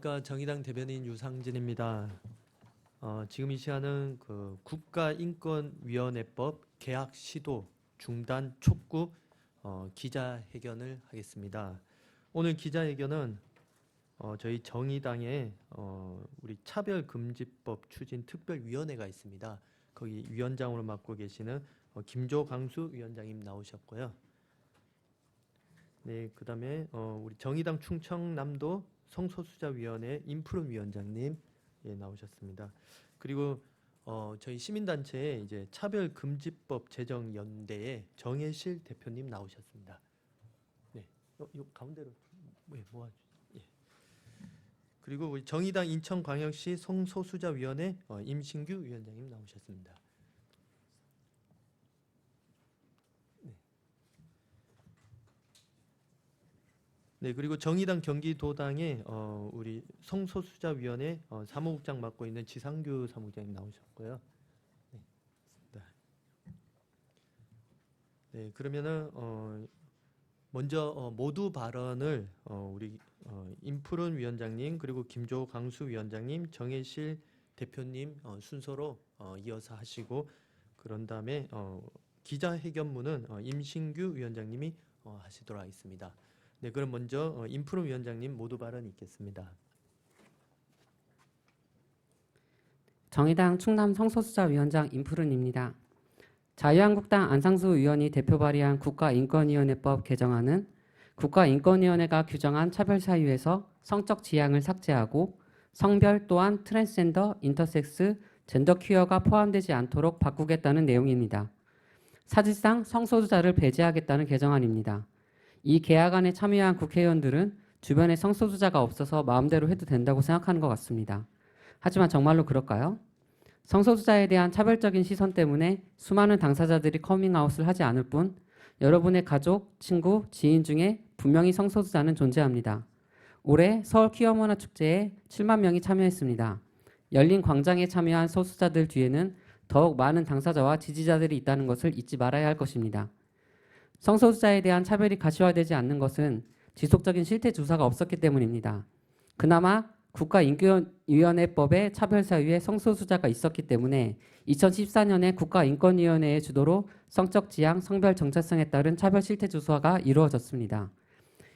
안녕하십니까 정의당 대변인 유상진입니다. 어, 지금 이 시간은 그 국가인권위원회법 계약 시도 중단 촉구 어, 기자회견을 하겠습니다. 오늘 기자회견은 어, 저희 정의당의 어, 우리 차별금지법 추진 특별위원회가 있습니다. 거기 위원장으로 맡고 계시는 어, 김조 강수 위원장님 나오셨고요. 네, 그다음에 어, 우리 정의당 충청남도 성소수자위원회 임프름 위원장님 예, 나오셨습니다. 그리고 어, 저희 시민단체 이제 차별금지법 제정연대의 정혜실 대표님 나오셨습니다. 네, 요, 요 가운데로 예, 모아주. 예. 그리고 우리 정의당 인천광역시 성소수자위원회 어, 임신규 위원장님 나오셨습니다. 네 그리고 정의당 경기도당의 어, 우리 성소수자위원회 어, 사무국장 맡고 있는 지상규 사무국장님 나오셨고요. 네, 네. 네 그러면은 어, 먼저 어, 모두 발언을 어, 우리 어, 임푸른 위원장님 그리고 김조 강수 위원장님 정혜실 대표님 어, 순서로 어, 이어서 하시고 그런 다음에 어, 기자회견문은 어, 임신규 위원장님이 어, 하시도록 하겠습니다. 네, 그럼 먼저 어, 임프로 위원장님 모두 발언 있겠습니다. 정의당 충남 성소수자 위원장 임푸른입니다. 자유한국당 안상수 의원이 대표 발의한 국가인권위원회법 개정안은 국가인권위원회가 규정한 차별 사유에서 성적 지향을 삭제하고 성별 또한 트랜스젠더, 인터섹스, 젠더 퀴어가 포함되지 않도록 바꾸겠다는 내용입니다. 사실상 성소수자를 배제하겠다는 개정안입니다. 이 계약안에 참여한 국회의원들은 주변에 성소수자가 없어서 마음대로 해도 된다고 생각하는 것 같습니다. 하지만 정말로 그럴까요? 성소수자에 대한 차별적인 시선 때문에 수많은 당사자들이 커밍아웃을 하지 않을 뿐 여러분의 가족, 친구, 지인 중에 분명히 성소수자는 존재합니다. 올해 서울 퀴어문화 축제에 7만 명이 참여했습니다. 열린 광장에 참여한 소수자들 뒤에는 더욱 많은 당사자와 지지자들이 있다는 것을 잊지 말아야 할 것입니다. 성소수자에 대한 차별이 가시화되지 않는 것은 지속적인 실태 조사가 없었기 때문입니다. 그나마 국가인권위원회법에 차별 사유에 성소수자가 있었기 때문에 2014년에 국가인권위원회의 주도로 성적 지향, 성별 정체성에 따른 차별 실태 조사가 이루어졌습니다.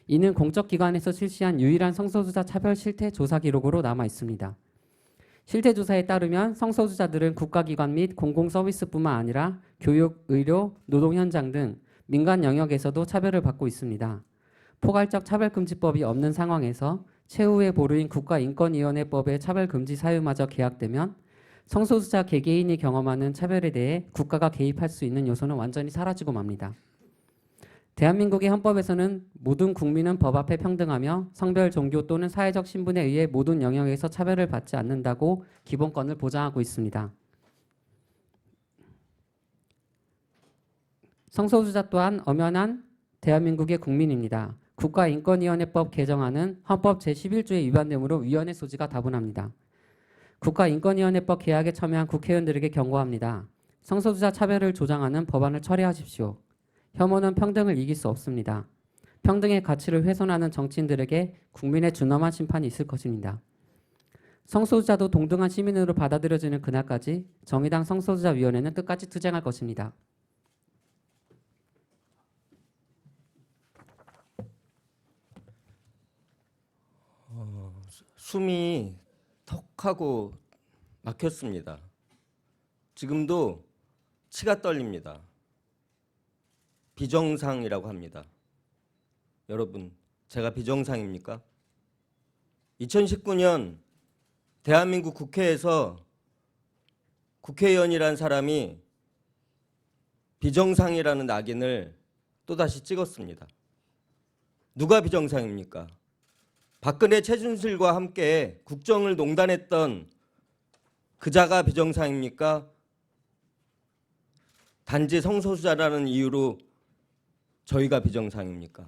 이는 공적 기관에서 실시한 유일한 성소수자 차별 실태 조사 기록으로 남아 있습니다. 실태 조사에 따르면 성소수자들은 국가기관 및 공공서비스뿐만 아니라 교육, 의료, 노동 현장 등 민간 영역에서도 차별을 받고 있습니다. 포괄적 차별금지법이 없는 상황에서 최후의 보루인 국가인권위원회법의 차별금지 사유마저 계약되면 성소수자 개개인이 경험하는 차별에 대해 국가가 개입할 수 있는 요소는 완전히 사라지고 맙니다. 대한민국의 헌법에서는 모든 국민은 법 앞에 평등하며 성별, 종교 또는 사회적 신분에 의해 모든 영역에서 차별을 받지 않는다고 기본권을 보장하고 있습니다. 성소수자 또한 엄연한 대한민국의 국민입니다. 국가인권위원회법 개정안은 헌법 제11조에 위반되므로 위헌의 소지가 다분합니다. 국가인권위원회법 개혁에 참여한 국회의원들에게 경고합니다. 성소수자 차별을 조장하는 법안을 처리하십시오. 혐오는 평등을 이길 수 없습니다. 평등의 가치를 훼손하는 정치인들에게 국민의 준엄한 심판이 있을 것입니다. 성소수자도 동등한 시민으로 받아들여지는 그날까지 정의당 성소수자위원회는 끝까지 투쟁할 것입니다. 숨이 턱 하고 막혔습니다. 지금도 치가 떨립니다. 비정상이라고 합니다. 여러분, 제가 비정상입니까? 2019년 대한민국 국회에서 국회의원이란 사람이 비정상이라는 낙인을 또다시 찍었습니다. 누가 비정상입니까? 박근혜 최순실과 함께 국정을 농단했던 그자가 비정상입니까? 단지 성소수자라는 이유로 저희가 비정상입니까?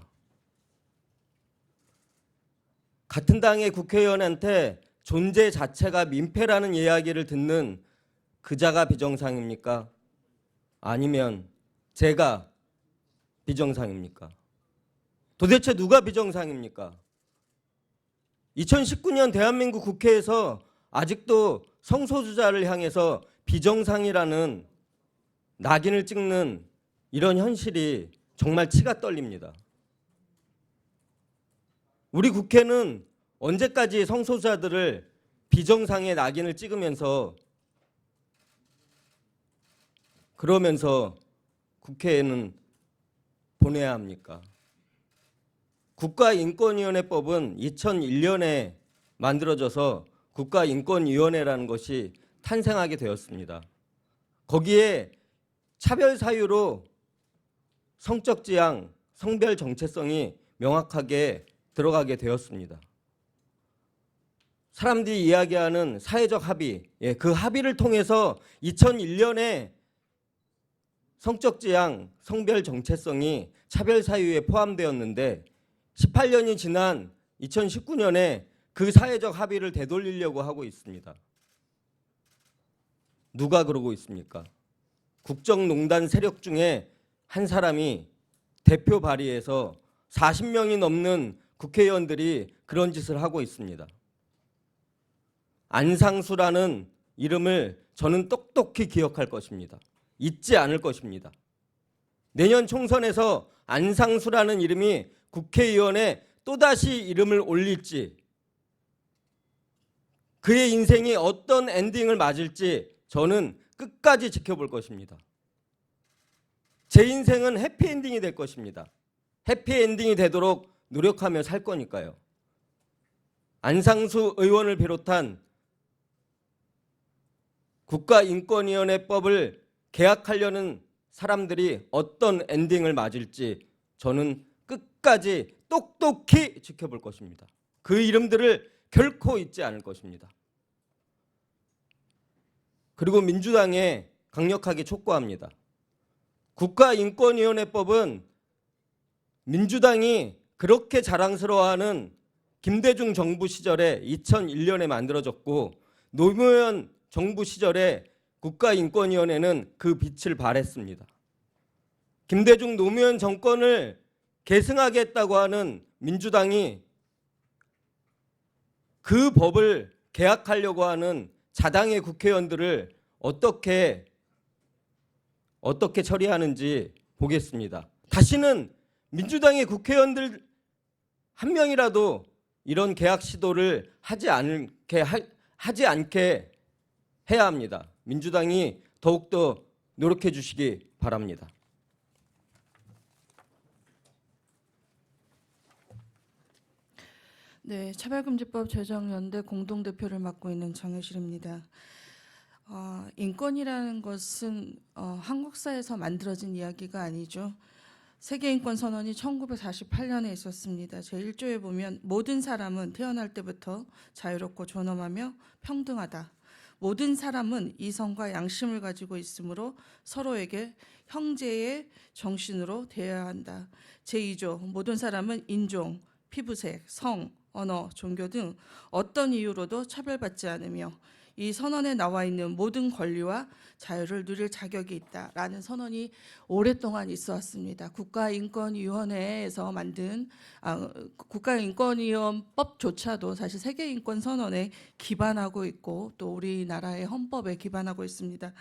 같은 당의 국회의원한테 존재 자체가 민폐라는 이야기를 듣는 그자가 비정상입니까? 아니면 제가 비정상입니까? 도대체 누가 비정상입니까? 2019년 대한민국 국회에서 아직도 성소수자를 향해서 비정상이라는 낙인을 찍는 이런 현실이 정말 치가 떨립니다. 우리 국회는 언제까지 성소수자들을 비정상의 낙인을 찍으면서 그러면서 국회에는 보내야 합니까? 국가인권위원회법은 2001년에 만들어져서 국가인권위원회라는 것이 탄생하게 되었습니다. 거기에 차별 사유로 성적 지향, 성별 정체성이 명확하게 들어가게 되었습니다. 사람들이 이야기하는 사회적 합의, 예, 그 합의를 통해서 2001년에 성적 지향, 성별 정체성이 차별 사유에 포함되었는데 18년이 지난 2019년에 그 사회적 합의를 되돌리려고 하고 있습니다. 누가 그러고 있습니까? 국정농단 세력 중에 한 사람이 대표 발의해서 40명이 넘는 국회의원들이 그런 짓을 하고 있습니다. 안상수라는 이름을 저는 똑똑히 기억할 것입니다. 잊지 않을 것입니다. 내년 총선에서 안상수라는 이름이 국회의원에 또다시 이름을 올릴지 그의 인생이 어떤 엔딩을 맞을지 저는 끝까지 지켜볼 것입니다. 제 인생은 해피엔딩이 될 것입니다. 해피엔딩이 되도록 노력하며 살 거니까요. 안상수 의원을 비롯한 국가인권위원회법을 개혁하려는 사람들이 어떤 엔딩을 맞을지 저는 끝까지 똑똑히 지켜볼 것입니다. 그 이름들을 결코 잊지 않을 것입니다. 그리고 민주당에 강력하게 촉구합니다. 국가인권위원회법은 민주당이 그렇게 자랑스러워하는 김대중 정부 시절에 2001년에 만들어졌고 노무현 정부 시절에 국가인권위원회는 그 빛을 발했습니다. 김대중 노무현 정권을 계승하겠다고 하는 민주당이 그 법을 개혁하려고 하는 자당의 국회의원들을 어떻게 어떻게 처리하는지 보겠습니다. 다시는 민주당의 국회의원들 한 명이라도 이런 개혁 시도를 하지 않게 하, 하지 않게 해야 합니다. 민주당이 더욱더 노력해 주시기 바랍니다. 네, 차별금지법 제정연대 공동대표를 맡고 있는 정혜실입니다. 어, 인권이라는 것은 어, 한국사에서 만들어진 이야기가 아니죠. 세계인권선언이 1948년에 있었습니다. 제1조에 보면 모든 사람은 태어날 때부터 자유롭고 존엄하며 평등하다. 모든 사람은 이성과 양심을 가지고 있으므로 서로에게 형제의 정신으로 대해야 한다. 제2조 모든 사람은 인종, 피부색, 성, 언어, 종교 등 어떤 이유로도 차별받지 않으며 이 선언에 나와 있는 모든 권리와 자유를 누릴 자격이 있다라는 선언이 오랫동안 있어 왔습니다. 국가인권위원회에서 만든 아, 국가인권위원법조차도 사실 세계인권선언에 기반하고 있고 또 우리나라의 헌법에 기반하고 있습니다.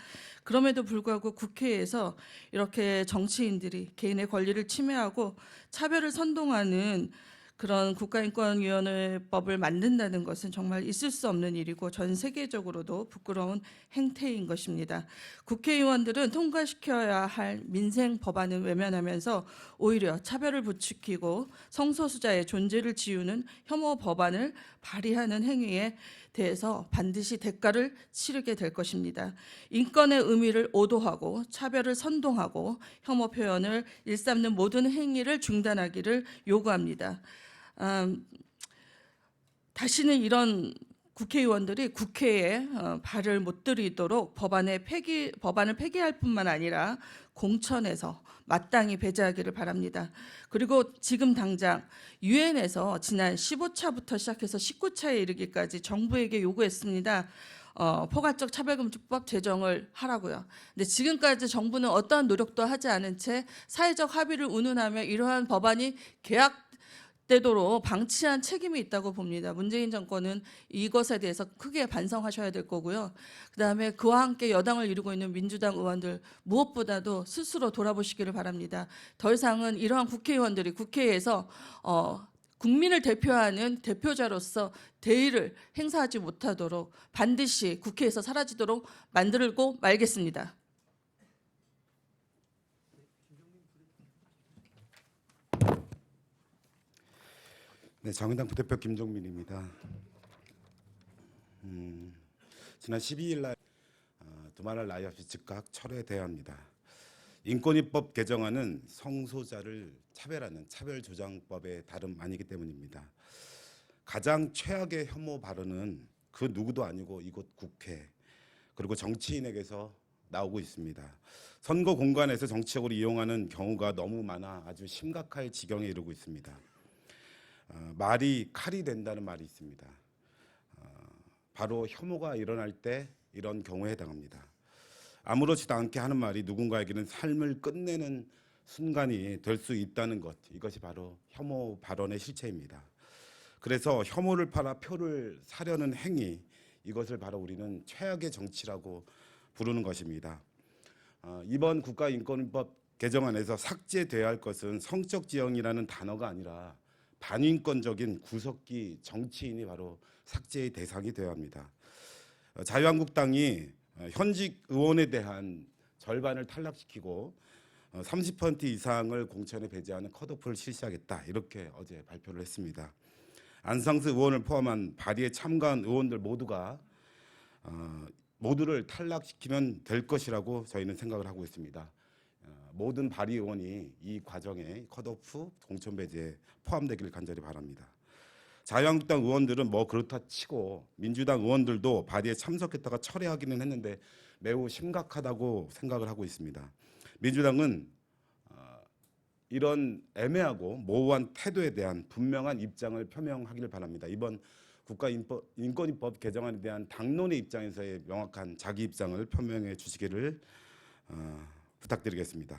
그럼에도 불구하고 국회에서 이렇게 정치인들이 개인의 권리를 침해하고 차별을 선동하는 그런 국가인권위원회법을 만든다는 것은 정말 있을 수 없는 일이고 전 세계적으로도 부끄러운 행태인 것입니다. 국회의원들은 통과시켜야 할 민생 법안을 외면하면서 오히려 차별을 부추기고 성소수자의 존재를 지우는 혐오 법안을 발의하는 행위에 대해서 반드시 대가를 치르게 될 것입니다. 인권의 의미를 오도하고 차별을 선동하고 혐오 표현을 일삼는 모든 행위를 중단하기를 요구합니다. 음, 다시는 이런 국회의원들이 국회에 어, 발을 못 들이도록 법안의 폐기 법안을 폐기할 뿐만 아니라 공천에서 마땅히 배제하기를 바랍니다. 그리고 지금 당장 유엔에서 지난 15차부터 시작해서 19차에 이르기까지 정부에게 요구했습니다. 어, 포괄적 차별금지법 제정을 하라고요. 근데 지금까지 정부는 어떠한 노력도 하지 않은 채 사회적 합의를 운운하며 이러한 법안이 계약 되도록 방치한 책임이 있다고 봅니다. 문재인 정권은 이것에 대해서 크게 반성하셔야 될 거고요. 그다음에 그와 함께 여당을 이루고 있는 민주당 의원들 무엇보다도 스스로 돌아보시기를 바랍니다. 더 이상은 이러한 국회의원들이 국회에서 어, 국민을 대표하는 대표자로서 대의를 행사하지 못하도록 반드시 국회에서 사라지도록 만들고 말겠습니다. 네, 정의당 부대표 김종민입니다. 음, 지난 12일 날 어, 두말할 나위 없이 즉각 철회돼야 합니다. 인권위법 개정안은 성소자를 차별하는 차별조장법의 다름 아니기 때문입니다. 가장 최악의 혐오 발언은 그 누구도 아니고 이곳 국회 그리고 정치인에게서 나오고 있습니다. 선거 공간에서 정치적으로 이용하는 경우가 너무 많아 아주 심각할 지경에 이르고 있습니다. 어, 말이 칼이 된다는 말이 있습니다. 어, 바로 혐오가 일어날 때 이런 경우에 해당합니다. 아무렇지도 않게 하는 말이 누군가에게는 삶을 끝내는 순간이 될 수 있다는 것 이것이 바로 혐오 발언의 실체입니다. 그래서 혐오를 팔아 표를 사려는 행위 이것을 바로 우리는 최악의 정치라고 부르는 것입니다. 어, 이번 국가인권법 개정안에서 삭제돼야 할 것은 성적 지형이라는 단어가 아니라 반인권적인 구석기 정치인이 바로 삭제의 대상이 되어야 합니다. 어, 자유한국당이 어, 현직 의원에 대한 절반을 탈락시키고 어, 30% 이상을 공천에 배제하는 컷오프를 실시하겠다 이렇게 어제 발표를 했습니다. 안상수 의원을 포함한 발의에 참가한 의원들 모두가 어, 모두를 탈락시키면 될 것이라고 저희는 생각을 하고 있습니다. 어, 모든 발의 의원이 이 과정에 컷오프 공천 배제에 포함되기를 간절히 바랍니다. 자유한국당 의원들은 뭐 그렇다 치고 민주당 의원들도 발의에 참석했다가 철회하기는 했는데 매우 심각하다고 생각을 하고 있습니다. 민주당은 어, 이런 애매하고 모호한 태도에 대한 분명한 입장을 표명하기를 바랍니다. 이번 국가인권위법 개정안에 대한 당론의 입장에서의 명확한 자기 입장을 표명해 주시기를 어, 부탁드리겠습니다.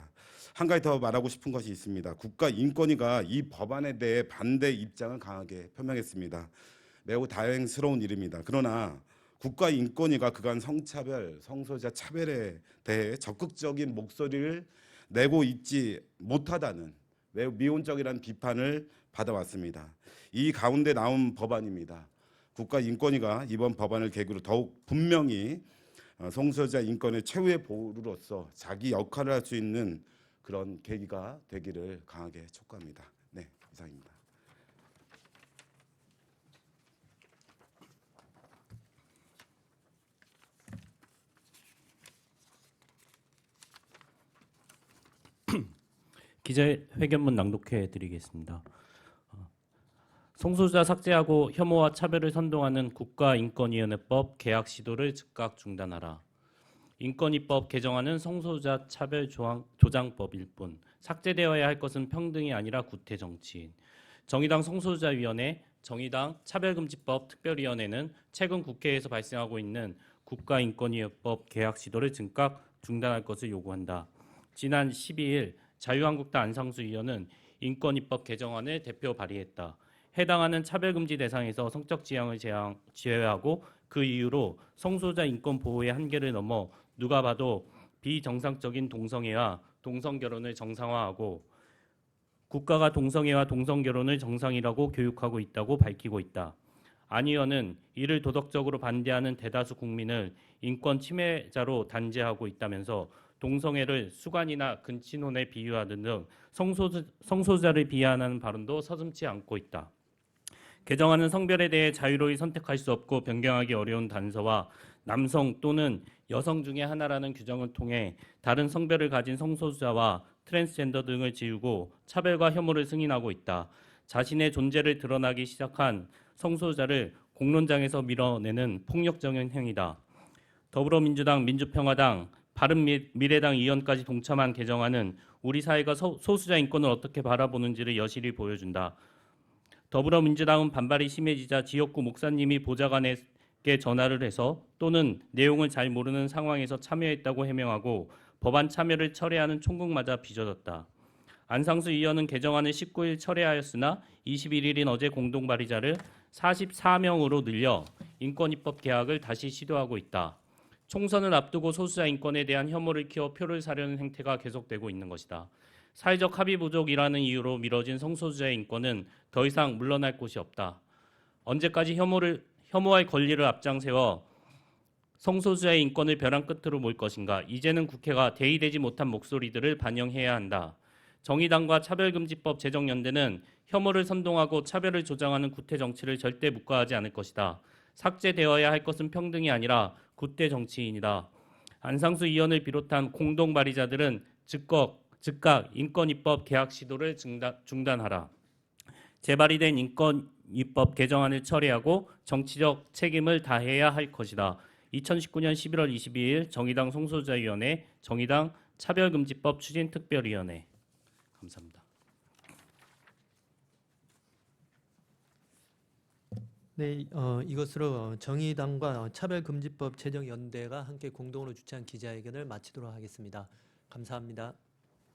한 가지 더 말하고 싶은 것이 있습니다. 국가인권위가 이 법안에 대해 반대 입장을 강하게 표명했습니다. 매우 다행스러운 일입니다. 그러나 국가인권위가 그간 성차별, 성소자 차별에 대해 적극적인 목소리를 내고 있지 못하다는 매우 미온적이라는 비판을 받아왔습니다. 이 가운데 나온 법안입니다. 국가인권위가 이번 법안을 계기로 더욱 분명히 어, 성소자 인권의 최후의 보루로서 자기 역할을 할 수 있는 그런 계기가 되기를 강하게 촉구합니다. 네, 이상입니다. 기자회견문 낭독해 드리겠습니다. 어, 성소수자 삭제하고 혐오와 차별을 선동하는 국가인권위원회법 개학 시도를 즉각 중단하라. 인권위법 개정안은 성소수자 차별 조항, 조장법일 뿐 삭제되어야 할 것은 평등이 아니라 구태 정치인. 정의당 성소수자위원회, 정의당 차별금지법 특별위원회는 최근 국회에서 발생하고 있는 국가인권위법 개학 시도를 즉각 중단할 것을 요구한다. 지난 12일 자유한국당 안상수 의원은 인권입법 개정안을 대표 발의했다. 해당하는 차별금지 대상에서 성적 지향을 제외하고 그 이유로 성소자 인권 보호의 한계를 넘어 누가 봐도 비정상적인 동성애와 동성결혼을 정상화하고 국가가 동성애와 동성결혼을 정상이라고 교육하고 있다고 밝히고 있다. 안 의원은 이를 도덕적으로 반대하는 대다수 국민을 인권 침해자로 단죄하고 있다면서 동성애를 수관이나 근친혼에 비유하는 등 성소수, 성소자를 비하하는 발언도 서슴지 않고 있다. 개정안은 성별에 대해 자유로이 선택할 수 없고 변경하기 어려운 단서와 남성 또는 여성 중에 하나라는 규정을 통해 다른 성별을 가진 성소수자와 트랜스젠더 등을 지우고 차별과 혐오를 승인하고 있다. 자신의 존재를 드러나기 시작한 성소수자를 공론장에서 밀어내는 폭력적인 행위다. 더불어민주당, 민주평화당, 바른미래당 의원까지 동참한 개정안은 우리 사회가 소- 소수자 인권을 어떻게 바라보는지를 여실히 보여준다. 더불어민주당은 반발이 심해지자 지역구 목사님이 보좌관에게 전화를 해서 또는 내용을 잘 모르는 상황에서 참여했다고 해명하고 법안 참여를 철회하는 총국마저 빚어졌다. 안상수 의원은 개정안을 19일 철회하였으나 21일인 어제 공동 발의자를 44명으로 늘려 인권 입법 개혁을 다시 시도하고 있다. 총선을 앞두고 소수자 인권에 대한 혐오를 키워 표를 사려는 행태가 계속되고 있는 것이다. 사회적 합의 부족이라는 이유로 미뤄진 성소수자의 인권은 더 이상 물러날 곳이 없다. 언제까지 혐오를 혐오할 권리를 앞장세워 성소수자의 인권을 벼랑 끝으로 몰 것인가? 이제는 국회가 대의되지 못한 목소리들을 반영해야 한다. 정의당과 차별금지법 제정연대는 혐오를 선동하고 차별을 조장하는 구태 정치를 절대 묵과하지 않을 것이다. 삭제되어야 할 것은 평등이 아니라 구태 정치인이다. 안상수 의원을 비롯한 공동 발의자들은 즉각, 즉각 인권 입법 개혁 시도를 중단, 중단 하라. 재발의된 인권 입법 개정안을 처리하고 정치적 책임을 다해야 할 것이다. 2019년 11월 22일 정의당 성소자위원회, 정의당 차별금지법 추진특별위원회. 감사합니다. 네, 어, 이것으로 어, 정의당과 차별금지법 제정연대가 함께 공동으로 주최한 기자회견을 마치도록 하겠습니다. 감사합니다.